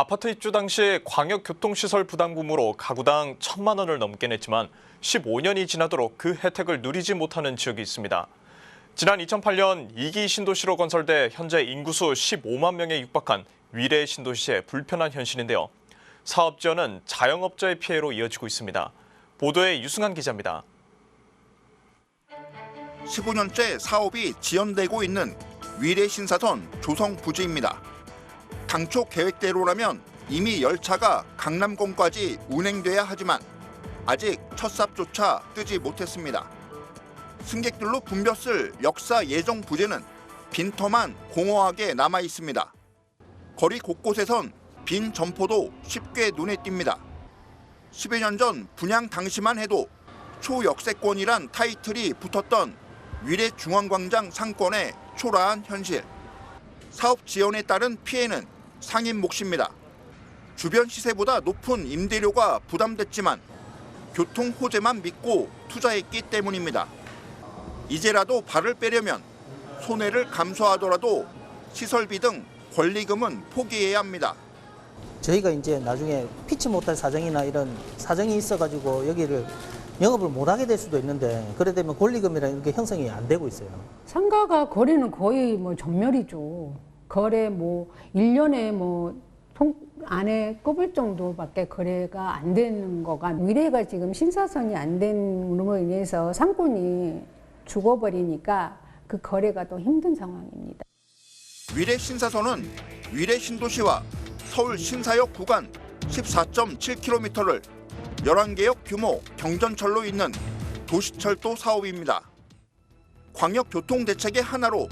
아파트 입주 당시 광역교통시설 부담금으로 가구당 천만 원을 넘게 냈지만 15년이 지나도록 그 혜택을 누리지 못하는 지역이 있습니다. 지난 2008년 2기 신도시로 건설돼 현재 인구수 15만 명에 육박한 위례 신도시의 불편한 현실인데요. 사업 지원은 자영업자의 피해로 이어지고 있습니다. 보도에 유승한 기자입니다. 15년째 사업이 지연되고 있는 위례 신사선 조성 부지입니다. 당초 계획대로라면 이미 열차가 강남공까지 운행돼야 하지만 아직 첫 삽조차 뜨지 못했습니다. 승객들로 붐볐을 역사 예정 부지는 빈터만 공허하게 남아 있습니다. 거리 곳곳에선 빈 점포도 쉽게 눈에 띕니다. 10여 년 전 분양 당시만 해도 초역세권이란 타이틀이 붙었던 위례 중앙광장 상권의 초라한 현실. 사업 지연에 따른 피해는 상인 몫입니다. 주변 시세보다 높은 임대료가 부담됐지만 교통 호재만 믿고 투자했기 때문입니다. 이제라도 발을 빼려면 손해를 감수하더라도 시설비 등 권리금은 포기해야 합니다. 저희가 이제 나중에 피치 못할 사정이나 이런 사정이 있어가지고 여기를 영업을 못하게 될 수도 있는데 그래 되면 권리금이라는 게 형성이 안 되고 있어요. 상가가 거래는 거의 뭐 전멸이죠. 거래 뭐 1년에 뭐 통 안에 꼽을 정도밖에 거래가 안 되는 거가 미래가 지금 신사선이 안 된으로 인해서 상권이 죽어버리니까 그 거래가 더 힘든 상황입니다. 위례 신사선은 위례 신도시와 서울 신사역 구간 14.7km를 11개역 규모 경전철로 잇는 도시철도 사업입니다. 광역교통대책의 하나로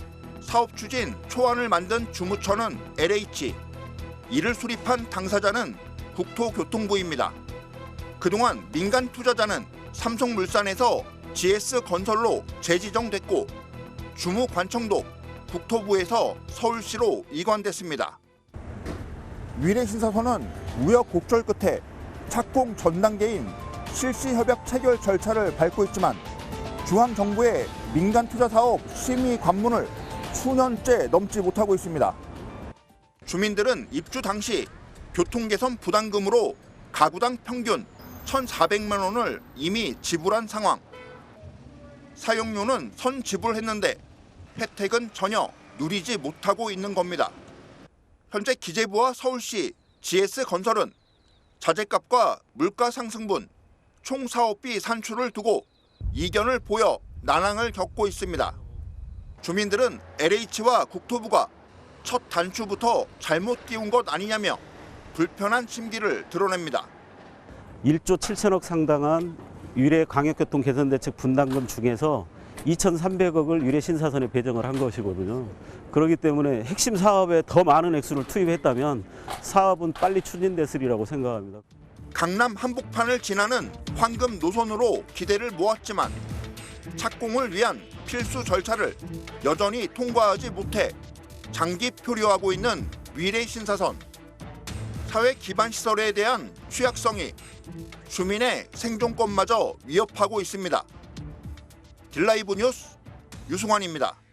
사업 추진 초안을 만든 주무처는 LH, 이를 수립한 당사자는 국토교통부입니다. 그동안 민간 투자자는 삼성물산에서 GS건설로 재지정됐고 주무관청도 국토부에서 서울시로 이관됐습니다. 위례 신사선은 우여곡절 끝에 착공 전 단계인 실시 협약 체결 절차를 밟고 있지만 중앙 정부의 민간 투자 사업 심의 관문을 수년째 넘지 못하고 있습니다. 주민들은 입주 당시 교통 개선 부담금으로 가구당 평균 1,400만 원을 이미 지불한 상황. 사용료는 선 지불했는데 혜택은 전혀 누리지 못하고 있는 겁니다. 현재 기재부와 서울시 GS건설은 자재값과 물가 상승분, 총 사업비 산출을 두고 이견을 보여 난항을 겪고 있습니다. 주민들은 LH와 국토부가 첫 단추부터 잘못 띄운 것 아니냐며 불편한 심기를 드러냅니다. 1조 7천억 상당한 유례 광역교통 개선 대책 분담금 중에서 2,300억을 유례 신사선에 배정을 한 것이거든요. 그렇기 때문에 핵심 사업에 더 많은 액수를 투입했다면 사업은 빨리 추진됐으리라고 생각합니다. 강남 한복판을 지나는 황금 노선으로 기대를 모았지만 착공을 위한 필수 절차를 여전히 통과하지 못해 장기 표류하고 있는 위례 신사선. 사회 기반 시설에 대한 취약성이 주민의 생존권마저 위협하고 있습니다. 딜라이브 뉴스 유승환입니다.